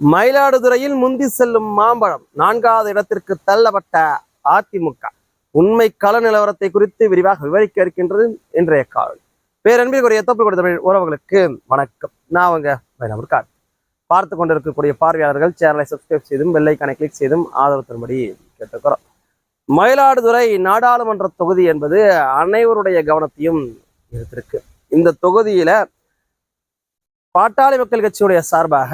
மயிலாடுதுறையில் முந்தி செல்லும் மாம்பழம் நான்காவது இடத்திற்கு தள்ளப்பட்ட அதிமுக. உண்மை கள நிலவரத்தை குறித்து விரிவாக விவரிக்க இருக்கின்றது இன்றைய காவல் பேரன்பிற்குரிய தோப்பு கொடுத்த தமிழ் உறவுகளுக்கு வணக்கம். நான் அவங்க மயிலாப்பூர் கார்த்தி. பார்த்து கொண்டிருக்கக்கூடிய பார்வையாளர்கள் சேனலை சப்ஸ்கிரைப் செய்தும் பெல்லைக்கானை கிளிக் செய்தும் ஆதரவு தரும்படி கேட்டுக்கிறோம். மயிலாடுதுறை நாடாளுமன்ற தொகுதி என்பது அனைவருடைய கவனத்தையும் எடுத்திருக்கு இந்த தொகுதியில பாட்டாளி மக்கள் கட்சியுடைய சார்பாக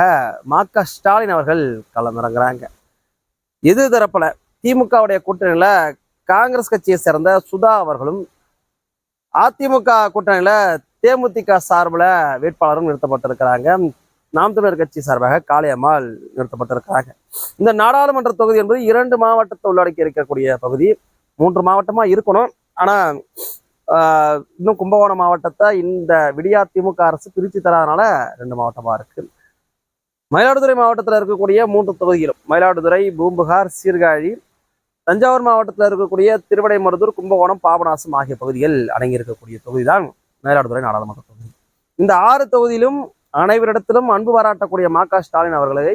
மா க. ஸ்டாலின் அவர்கள் களமிறங்குறாங்க. எது தரப்புல திமுகவுடைய கூட்டணியில காங்கிரஸ் கட்சியை சேர்ந்த சுதா அவர்களும் அதிமுக கூட்டணியில் தேமுதிக சார்பில் வேட்பாளரும் நிறுத்தப்பட்டிருக்கிறாங்க. நாம் தமிழர் கட்சி சார்பாக காளியம்மாள் நிறுத்தப்பட்டிருக்கிறாங்க. இந்த நாடாளுமன்ற தொகுதி என்பது இரண்டு மாவட்டத்தை உள்ளடக்கி இருக்கக்கூடிய பகுதி. மூன்று மாவட்டமா இருக்கணும். ஆனா இன்னும் கும்பகோணம் மாவட்டத்தை இந்த விடியா திமுக அரசு பிரித்து தராதனால ரெண்டு மாவட்டமா இருக்கு. மயிலாடுதுறை மாவட்டத்தில் இருக்கக்கூடிய மூன்று தொகுதிகளும் மயிலாடுதுறை பூம்புகார் சீர்காழி தஞ்சாவூர் மாவட்டத்தில் இருக்கக்கூடிய திருவிடைமருதூர் கும்பகோணம் பாபநாசம் ஆகிய பகுதிகள் அடங்கியிருக்கக்கூடிய தொகுதி தான் மயிலாடுதுறை நாடாளுமன்ற தொகுதி. இந்த ஆறு தொகுதியிலும் அனைவரிடத்திலும் அன்பு பாராட்டக்கூடிய மா க ஸ்டாலின் அவர்களை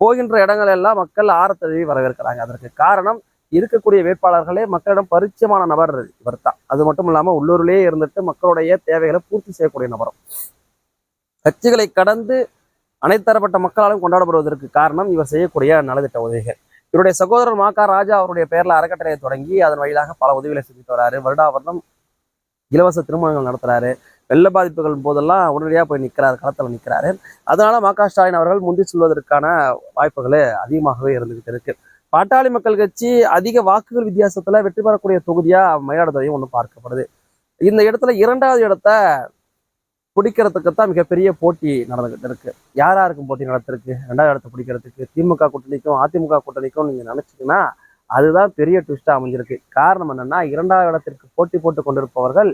போகின்ற இடங்கள் எல்லாம் மக்கள் ஆரத்தழுவி வரவேற்கிறாங்க. அதற்கு காரணம் இருக்கக்கூடிய வேட்பாளர்களே மக்களிடம் பரிச்சயமான நபர் இவர் தான் அது மட்டும் இல்லாமல் உள்ளூரிலேயே இருந்துட்டு மக்களுடைய தேவைகளை பூர்த்தி செய்யக்கூடிய நபரும். கட்சிகளை கடந்து அனைத்தரப்பட்ட மக்களாலும் கொண்டாடப்படுவதற்கு காரணம் இவர் செய்யக்கூடிய நலத்திட்ட உதவிகள். இவருடைய சகோதரர் மாக்கா ராஜா அவருடைய பெயரில் அறக்கட்டளையை தொடங்கி அதன் வழியாக பல உதவிகளை செஞ்சுட்டு வராரு. வருடாவரணம் இலவச திருமணங்கள் நடத்துறாரு. வெள்ள பாதிப்புகள் போதெல்லாம் உடனடியாக போய் நிற்கிறாரு களத்தில் நிற்கிறாரு அதனால மாக்கா ஸ்டாலின் அவர்கள் முந்தி செல்வதற்கான வாய்ப்புகள் அதிகமாகவே இருந்துகிட்டு இருக்கு. பாட்டாளி மக்கள் கட்சி அதிக வாக்குகள் வித்தியாசத்துல வெற்றி பெறக்கூடிய தொகுதியா மயிலாடுதுறையும் ஒன்று பார்க்கப்படுது. இந்த இடத்துல இரண்டாவது இடத்த பிடிக்கிறதுக்கு தான் மிகப்பெரிய போட்டி நடந்துகிட்டு இருக்கு. யார் யாருக்கும் போட்டி நடத்திருக்கு? ரெண்டாவது இடத்த பிடிக்கிறதுக்கு திமுக கூட்டணிக்கும் அதிமுக கூட்டணிக்கும் நீங்க நினைச்சீங்கன்னா அதுதான் பெரிய ட்விஸ்டா அமைஞ்சிருக்கு. காரணம் என்னன்னா இரண்டாவது இடத்திற்கு போட்டி போட்டு கொண்டிருப்பவர்கள்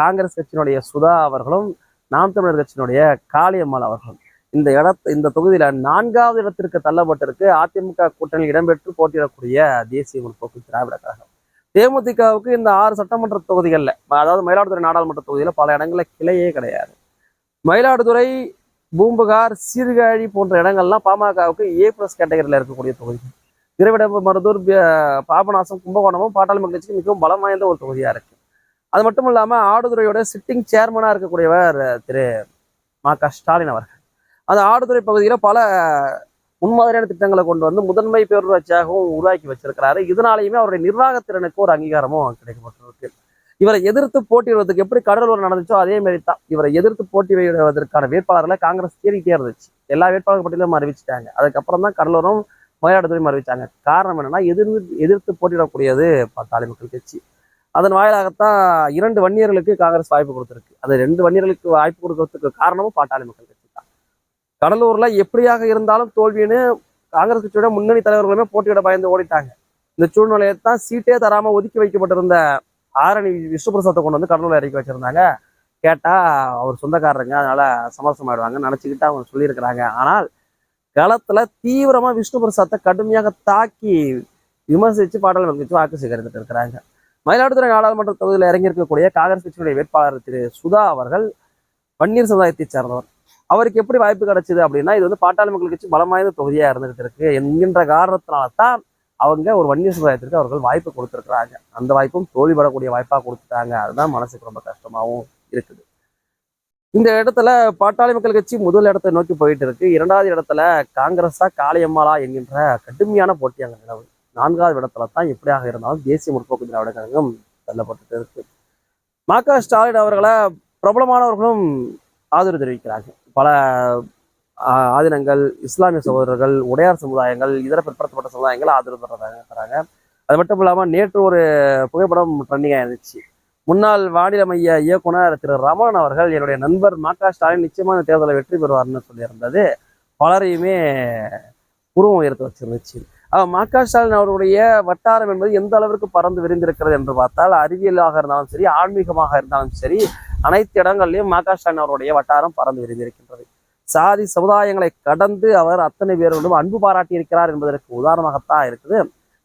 காங்கிரஸ் கட்சியினுடைய சுதா அவர்களும் நாம் தமிழர் கட்சியினுடைய காளியம்மாள் அவர்களும். இந்த இடத்து இந்த தொகுதியில நான்காவது இடத்திற்கு தள்ளப்பட்டிருக்கு. அதிமுக கூட்டணியில் இடம்பெற்று போட்டியிடக்கூடிய தேசிய முற்போக்கு திராவிட கழகம். தேமுதிகவுக்கு இந்த ஆறு சட்டமன்ற தொகுதிகளில் அதாவது மயிலாடுதுறை நாடாளுமன்ற தொகுதியில் பல இடங்களில் கிளையே கிடையாது. மயிலாடுதுறை பூம்புகார் சீர்காழி போன்ற இடங்கள்லாம் பாமகவுக்கு ஏ பிளஸ் கேட்டகரியில் இருக்கக்கூடிய தொகுதிகள். திருவிடம்பு மருதூர் பாபநாசம் கும்பகோணமும் பாட்டாளி மக்கள் மிகவும் பலம் வாய்ந்த ஒரு தொகுதியாக இருக்கு. அது மட்டும் இல்லாமல் ஆடுதுறையோட சிட்டிங் சேர்மனாக இருக்கக்கூடியவர் திரு மா க ஸ்டாலின் அவர்கள். அந்த ஆடுதுறை பகுதியில் பல முன்மாதிரியான திட்டங்களை கொண்டு வந்து முதன்மை பேரூராட்சியாகவும் உருவாக்கி வச்சிருக்கிறாரு. இதனாலையுமே அவருடைய நிர்வாகத்திறனுக்கு ஒரு அங்கீகாரமும் கிடைக்கப்பட்டிருக்கு. இவரை எதிர்த்து போட்டியிடுவதற்கு எப்படி கடலூர் நடந்துச்சோ அதே மாதிரி தான் இவரை எதிர்த்து போட்டியிடுவதற்கான வேட்பாளர்களை காங்கிரஸ் தேடிக்கிட்டே இருந்துச்சு. எல்லா வேட்பாளர் பட்டியலும் அறிவிச்சிட்டாங்க. அதுக்கப்புறம் தான் கடலூரும் மயிலாடுதுறையும் அறிவிச்சாங்க. காரணம் என்னன்னா எதிர்த்து எதிர்த்து போட்டியிடக்கூடியது பாட்டாளி மக்கள் கட்சி. அதன் வாயிலாகத்தான் இரண்டு வன்னியர்களுக்கு காங்கிரஸ் வாய்ப்பு கொடுத்துருக்கு. அது ரெண்டு வன்னியர்களுக்கு வாய்ப்பு கொடுக்கறதுக்கு காரணமும் பாட்டாளி மக்கள் கட்சி. கடலூர்ல எப்படியாக இருந்தாலும் தோல்வின்னு காங்கிரஸ் கட்சியோட முன்னணி தலைவர்களுமே போட்டியிட பயந்து ஓடிட்டாங்க. இந்த சூழ்நிலையை தான் சீட்டே தராம ஒதுக்கி வைக்கப்பட்டிருந்த ஆரணி விஷ்ணுபிரசாத்தை கொண்டு வந்து கடலூர்ல இறக்கி வச்சிருந்தாங்க. கேட்டா அவர் சொந்தக்காரருங்க அதனால சமரசம் ஆயிடுவாங்க நினைச்சுக்கிட்டு அவங்க சொல்லியிருக்கிறாங்க. ஆனால் களத்துல தீவிரமா விஷ்ணு பிரசாத்தை கடுமையாக தாக்கி விமர்சிச்சு பாடல் வச்சு வாக்கு சேகரித்துட்டு இருக்கிறாங்க. மயிலாடுதுறை நாடாளுமன்ற தொகுதியில் இறங்கியிருக்கக்கூடிய காங்கிரஸ் கட்சியுடைய வேட்பாளர் திரு சுதா அவர்கள் வன்னியர் சமுதாயத்தைச் சேர்ந்தவர். அவருக்கு எப்படி வாய்ப்பு கிடைச்சது அப்படின்னா இது வந்து பாட்டாளி மக்கள் கட்சி பலம் வாய்ந்த இருந்துகிட்டு இருக்கு என்கின்ற காரணத்தினால தான் அவங்க ஒரு வன்னிய சமுதாயத்திற்கு அவர்கள் வாய்ப்பு கொடுத்துருக்குறாங்க. அந்த வாய்ப்பும் தோல்விப்படக்கூடிய வாய்ப்பாக வாய்ப்பா கொடுத்துட்டாங்க. அதுதான் மனசுக்கு ரொம்ப கஷ்டமாவும் இருக்குது. இந்த இடத்துல பாட்டாளி மக்கள் கட்சி முதல் இடத்தை நோக்கி போயிட்டு இருக்கு இரண்டாவது இடத்துல காங்கிரஸா காளியம்மாளா என்கின்ற கடுமையான போட்டி அங்கே நிலவு நான்காவது இடத்துல தான் எப்படியாக இருந்தாலும் தேசிய முற்போக்கு திராவிட கழகம் தள்ளப்பட்டு இருக்கு மா க ஸ்டாலின் அவர்களை பிரபலமானவர்களும் ஆதரவு தெரிவிக்கிறாங்க பல ஆதினங்கள் இஸ்லாமிய சகோதரர்கள் உடையார் சமுதாயங்கள் இதர பிற்படுத்தப்பட்ட சமுதாயங்கள் ஆதரவு தர்றாங்க தராங்க அது மட்டும் இல்லாமல் நேற்று ஒரு புகைப்படம் ட்ரெண்டிங்காக இருந்துச்சு முன்னாள் வானிலை மைய இயக்குனர் திரு ரமணன் அவர்கள் என்னுடைய நண்பர் மா க ஸ்டாலின் நிச்சயமாக இந்த தேர்தலில் வெற்றி பெறுவார்னு சொல்லியிருந்தது. பலரையுமே உருவம் உயர்த்த வச்சிருந்துச்சு. மா க ஸ்டாலின் அவருடைய வட்டாரம் என்பது எந்த அளவிற்கு பறந்து விரிந்திருக்கிறது என்று பார்த்தால் அறிவியலாக இருந்தாலும் சரி ஆன்மீகமாக இருந்தாலும் சரி அனைத்து இடங்கள்லையும் மா க ஸ்டாலின் அவருடைய வட்டாரம் பறந்து விரிந்திருக்கின்றது. சாதி சமுதாயங்களை கடந்து அவர் அத்தனை பேரோடும் அன்பு பாராட்டி இருக்கிறார் என்பதற்கு உதாரணமாகத்தான் இருக்குது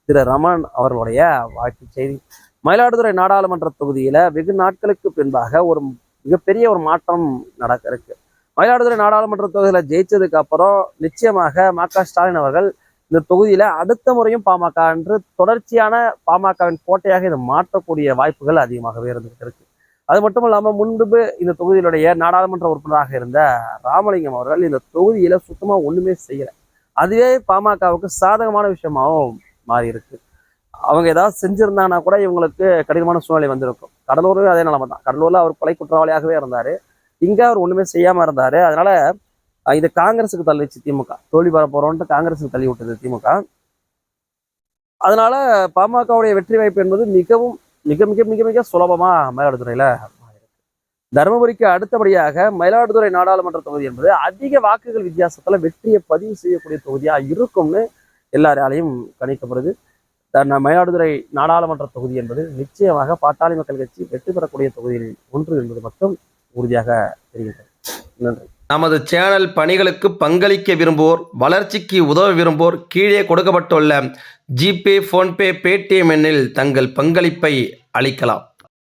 திரு ரமன் அவர்களுடைய வாழ்க்கை செய்தி. மயிலாடுதுறை நாடாளுமன்ற தொகுதியில வெகு நாட்களுக்கு பின்பாக ஒரு மிகப்பெரிய ஒரு மாற்றம் நடக்க இருக்கு. மயிலாடுதுறை நாடாளுமன்ற தொகுதியில ஜெயிச்சதுக்கு அப்புறம் நிச்சயமாக ம க ஸ்டாலின் அவர்கள் இந்த தொகுதியில அடுத்த முறையும் பாமக என்று தொடர்ச்சியான பாமகவின் கோட்டையாக இதை மாற்றக்கூடிய வாய்ப்புகள் அதிகமாகவே இருந்துகிட்டு இருக்கு அது மட்டும் இல்லாமல் முன்பு இந்த தொகுதியிலுடைய நாடாளுமன்ற உறுப்பினராக இருந்த ராமலிங்கம் அவர்கள் இந்த தொகுதியில சுத்தமாக ஒண்ணுமே செய்யல. அதுவே பாமகவுக்கு சாதகமான விஷயமாகவும் மாறி இருக்கு அவங்க ஏதாவது செஞ்சிருந்தாங்கன்னா கூட இவங்களுக்கு கடினமான சூழ்நிலை வந்திருக்கும். கடலூரும் அதே நிலைமை தான் கடலூர்ல அவர் கொலை குற்றவாளியாகவே இருந்தாரு. இங்க அவர் ஒண்ணுமே செய்யாம இருந்தாரு. அதனால இதை காங்கிரஸுக்கு தள்ளிச்சு திமுக. தோல்வி பெற போகிறோன்ட்டு காங்கிரஸுக்கு தள்ளி விட்டது திமுக. அதனால பாமகவுடைய வெற்றி வாய்ப்பு என்பது மிகவும் மிக மிக மிக மிக சுலபமா மயிலாடுதுறையில தருமபுரிக்கு அடுத்தபடியாக மயிலாடுதுறை நாடாளுமன்ற தொகுதி என்பது அதிக வாக்குகள் வித்தியாசத்துல வெற்றியை பதிவு செய்யக்கூடிய தொகுதியாக இருக்கும்னு எல்லாராலையும் கணிக்கப்படுது. தன் மயிலாடுதுறை நாடாளுமன்ற தொகுதி என்பது நிச்சயமாக பாட்டாளி மக்கள் கட்சி வெற்றி பெறக்கூடிய தொகுதியில் ஒன்று என்பது மட்டும் உறுதியாக தெரிகிறது. நன்றி. நமது சேனல் பணிகளுக்கு பங்களிக்க விரும்புவோர் வளர்ச்சிக்கு உதவ விரும்புவோர் கீழே கொடுக்கப்பட்டுள்ள ஜிபே ஃபோன்பே பேடிஎம் எண்ணில் தங்கள் பங்களிப்பை அளிக்கலாம்.